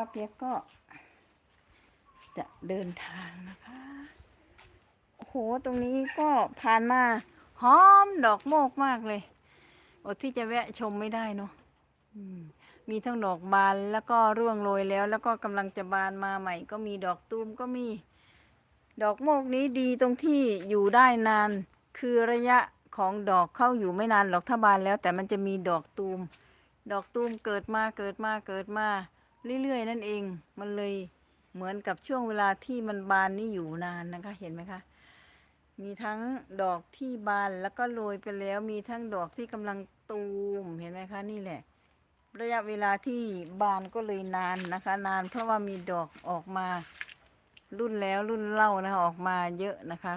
ป้าเปียกก็ จะเดินทางนะคะโอ้โหตรงนี้ก็ผ่านมาหอมดอกโมกมากเลยอดที่จะแวะชมไม่ได้เนาะมมีทั้งดอกบานแล้วก็ร่วงโรยแล้ว แล้วก็กำลังจะบานมาใหม่ ก็มีดอกตูมก็มี ดอกโมกนี้ดีตรงที่อยู่ได้นาน คือระยะของดอกเข้าอยู่ไม่นานหรอกถ้าบานแล้ว แต่มันจะมีดอกตูม ดอกตูมเกิดมาเกิดมาเกิดมา เรื่อยๆ นั่นเอง มันเลยเหมือนกับช่วงเวลาที่มันบานนี่อยู่นานนะคะ เห็นไหมคะ มีทั้งดอกที่บานแล้วก็โรยไปแล้ว มีทั้งดอกที่กำลังตูม เห็นไหมคะ นี่แหละ ระยะเวลาที่บานก็เลยนานนะคะ นานเพราะว่ามีดอกออกมารุ่นแล้วรุ่นเล่านะคะ ออกมาเยอะนะคะ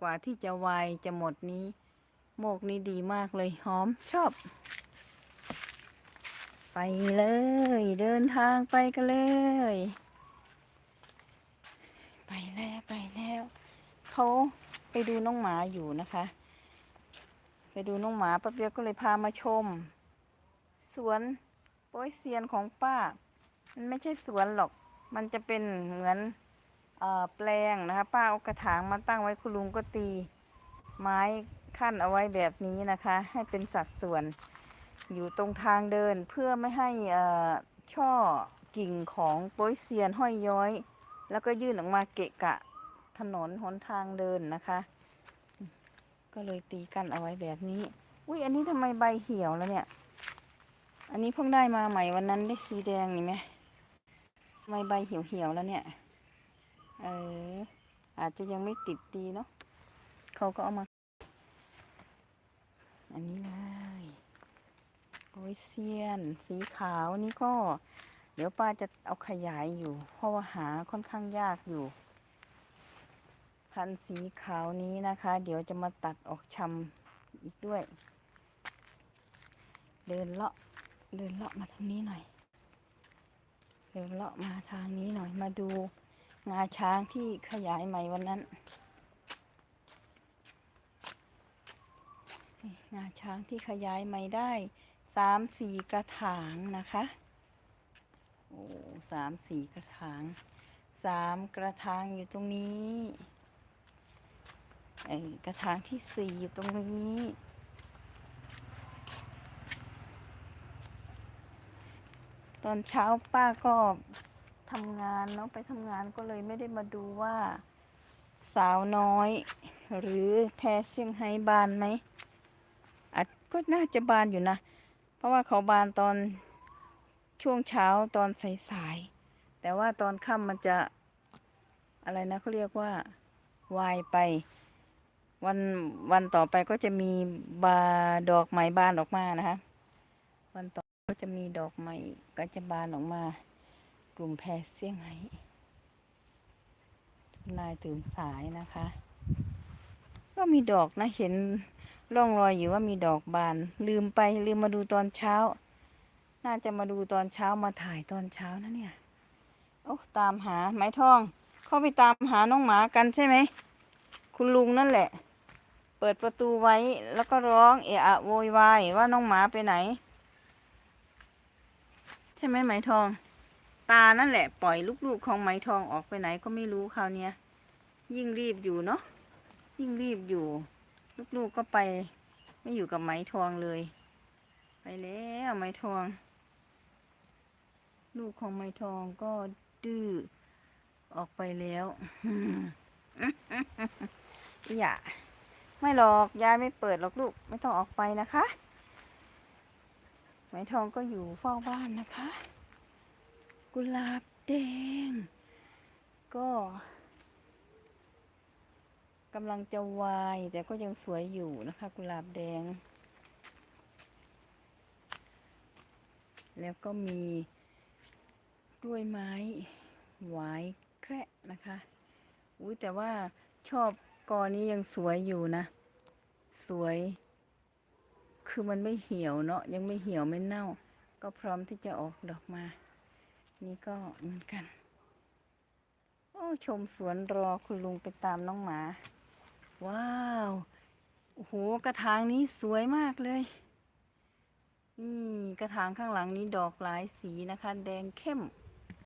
กว่าที่จะวายจะหมดนี้ โมกนี้ดีมากเลยหอมชอบ ไปเลย เดินทางไปกันเลย ไปแล้วไปแล้วเขาไปดูน้องหมาอยู่นะคะ ไปดูน้องหมาป้าเปียกก็เลยพามาชม สวนโป้ยเซียนของป้า มันไม่ใช่สวนหรอก มันจะเป็นเหมือนอแปลงนะคะ ป้าเอากระถางมาตั้งไว้คุณลุงก็ตี ไม้ขั้นเอาไว้แบบนี้นะคะ ให้เป็นสัดส่วน อยู่ตรงทางเดินเพื่อไม่ให้อ่อช่อกิ่งของโป้ยเซียนห้อยย้อย แล้วก็ยื่นออกมาเกะกะถนนหนทางเดินนะคะ ก็เลยตีกันเอาไว้แบบนี้ อุ้ยอันนี้ทำไมใบเหี่ยวแล้วเนี่ย อันนี้เพิ่งได้มาใหม่วันนั้นได้สีแดงนี่ไหมทำไมใบเหี่ยวเหี่ยวแล้วเนี่ย เอออาจจะยังไม่ติดดีเนาะเขาก็เอามา อันนี้เลย เซียน สีขาวนี่ก็ เดี๋ยวป้าจะเอาขยายอยู่ เพราะว่าหาค่อนข้างยากอยู่ พันธุ์สีขาวนี้นะคะ เดี๋ยวจะมาตัดออกชำอีกด้วย เดินเลาะเดินเลาะมาทางนี้หน่อย เดินเลาะมาทางนี้หน่อยมาดูงาช้างที่ขยายใหม่วันนั้นงาช้างที่ขยายใหม่ได้ สามสี่กระถางนะคะ โอ้สามสี่กระถางสามกระถางอยู่ตรงนี้ไอ้กระถางที่สี่อยู่ตรงนี้ ตอนเช้าป้าก็ทำงานเนาะไปทำงานก็เลยไม่ได้มาดูว่าสาวน้อย หรือแพรเซี่ยงไฮ้บานไหมอาจก็น่าจะบานอยู่นะ ราะว่าเขาบานตอนช่วงเช้าตอนสายๆ แต่ว่าตอนค่ำมันจะอะไรนะเขาเรียกว่าวายไป วันวันต่อไปก็จะมีบาดอกไม้บานออกมานะคะ วันต่อก็จะมีดอกไม้ก็จะบานออกมา กลุ่มแพรเซี่ยงไฮ้นายตื่นสายนะคะ ก็มีดอกนะเห็น ร่องรอยอยู่ว่ามีดอกบาน ลืมไปลืมมาดูตอนเช้า น่าจะมาดูตอนเช้ามาถ่ายตอนเช้านะเนี่ยโอ้ตามหาไม้ทอง เข้าไปตามหาน้องหมากันใช่ไหมคุณลุงนั่นแหละ เปิดประตูไว้แล้วก็ร้องเอะอะโวยวายว่าน้องหมาไปไหน ใช่ไหมไหมทอง ตานั่นแหละ ปล่อยลูกๆของไหมทองออกไปไหนก็ไม่รู้คราวเนี้ยยิ่งรีบอยู่เนาะยิ่งรีบอยู่ ลูกๆก็ไป ไม่อยู่กับไหมทองเลย ไปแล้วไหมทอง ลูกของไหมทองก็ดื้อออกไปแล้วอย่าไม่หรอกยายไม่เปิดหรอกลูก ไม่ต้องออกไปนะคะไหมทองก็อยู่เฝ้าบ้านนะคะ กุหลาบแดง ก็ กำลังจะวาย แต่ก็ยังสวยอยู่นะคะ กุหลาบแดง แล้วก็มีกล้วยไม้หวายแคระนะคะอุ้ยแต่ว่าชอบกอนี้ยังสวยอยู่นะ สวย คือมันไม่เหี่ยวเนาะยังไม่เหี่ยวไม่เน่า ก็พร้อมที่จะออกดอกมา นี่ก็เหมือนกัน โอ้ชมสวนรอคุณลุงไปตามน้องหมา ว้าว โอ้โห กระถางนี้สวยมากเลย นี่ กระถางข้างหลังนี้ดอกหลายสีนะคะ แดงเข้ม